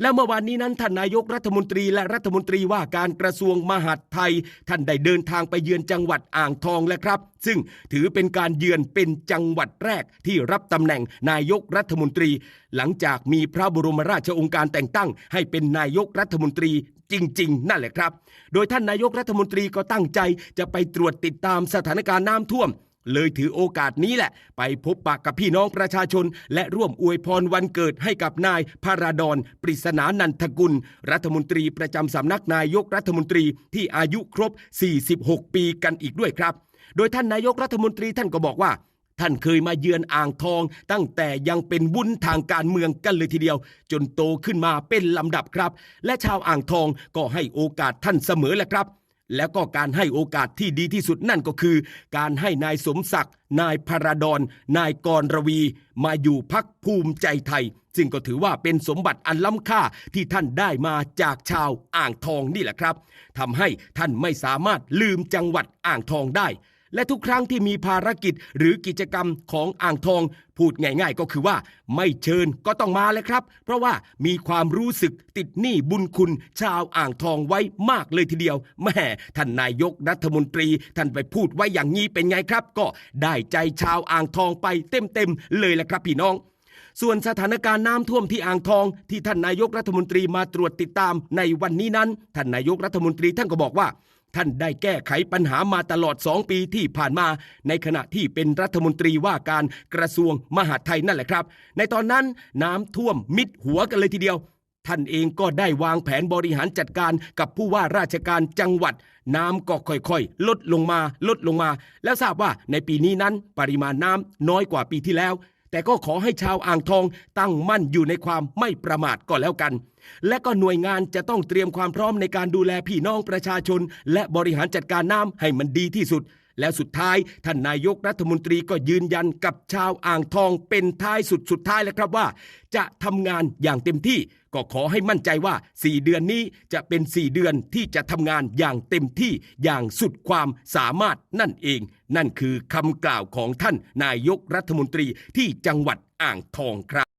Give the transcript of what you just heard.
และเมื่อวานนี้นั้นท่านนายกรัฐมนตรีและรัฐมนตรีว่าการกระทรวงมหาดไทย ท่านได้เดินทางไปเยือนจังหวัดอ่างทองแล้วครับ ซึ่งถือเป็นการเยือนเป็นจังหวัดแรกที่รับตำแหน่งนายกรัฐมนตรี หลังจากมีพระบรมราชโองการแต่งตั้ง ให้เป็นนายกรัฐมนตรีจริง ๆ นั่นแหละครับ โดยท่านนายกรัฐมนตรีก็ตั้งใจจะไปตรวจติดตามสถานการณ์น้ำท่วม เลยถือโอกาสนี้แหละ ไปพบปะกับพี่น้องประชาชน และร่วมอวยพรวันเกิดให้กับนายพาราดอนปริศนานันทกุล รัฐมนตรีประจำสำนักนายกรัฐมนตรีที่อายุครบ 46 ปีกันอีกด้วยครับ โดยท่านนายกรัฐมนตรีท่านก็บอกว่าท่านเคยมาเยือนอ่างทอง ตั้งแต่ยังเป็นวุ้นทางการเมืองกันเลยทีเดียว จนโตขึ้นมาเป็นลำดับครับ และชาวอ่างทองก็ให้โอกาสท่านเสมอแหละครับ แล้วก็การให้โอกาสที่ดีที่สุดนั่นก็คือ การให้นายสมศักดิ์ นายพาราดอนนายกรรวี มาอยู่พักภูมิใจไทย ซึ่งก็ถือว่าเป็นสมบัติอันล้ำค่าที่ท่านได้มาจากชาวอ่างทองนี่แหละครับทำให้ท่านไม่สามารถลืมจังหวัดอ่างทองได้ และทุกครั้งที่มีภารกิจหรือกิจกรรมของอ่างทอง พูดง่ายๆก็คือว่า ไม่เชิญก็ต้องมาเลยครับ เพราะว่ามีความรู้สึกติดหนี้บุญคุณ ชาวอ่างทองไว้มากเลยทีเดียวแม่ท่านนายกรัฐมนตรี ท่านไปพูดไว้อย่างนี้เป็นไงครับ ก็ได้ใจชาวอ่างทองไปเต็มๆเลยแหละครับพี่น้องส่วนสถานการณ์น้ำท่วมที่อ่างทอง ที่ท่านนายกรัฐมนตรีมาตรวจติดตามในวันนี้นั้น ท่านนายกรัฐมนตรีท่านก็บอกว่า ท่านได้แก้ไขปัญหามาตลอด2ปีที่ผ่านมา ในขณะที่เป็นรัฐมนตรีว่าการกระทรวงมหาดไทยนั่นแหละครับ ในตอนนั้นน้ำท่วมมิดหัวกันเลยทีเดียว ท่านเองก็ได้วางแผนบริหารจัดการกับผู้ว่าราชการจังหวัด น้ำก็ค่อยๆ ลดลงมาลดลงมา แล้วทราบว่าในปีนี้นั้นปริมาณน้ำน้อยกว่าปีที่แล้ว แต่ก็ขอให้ชาวอ่างทองตั้งมั่นอยู่ในความไม่ประมาทก็แล้วกัน และก็หน่วยงานจะต้องเตรียมความพร้อมในการดูแลพี่น้องประชาชน และบริหารจัดการน้ำให้มันดีที่สุด แล้วสุดท้ายท่านนายกรัฐมนตรีก็ยืนยันกับชาวอ่างทองเป็นท้ายสุดสุดท้ายแล้วครับว่า จะทำงานอย่างเต็มที่ ก็ขอให้มั่นใจว่า 4 เดือนนี้จะเป็น 4 เดือนที่จะทำงานอย่างเต็มที่อย่างสุดความสามารถนั่นเอง นั่นคือคำกล่าวของท่านนายกรัฐมนตรีที่จังหวัดอ่างทองครับ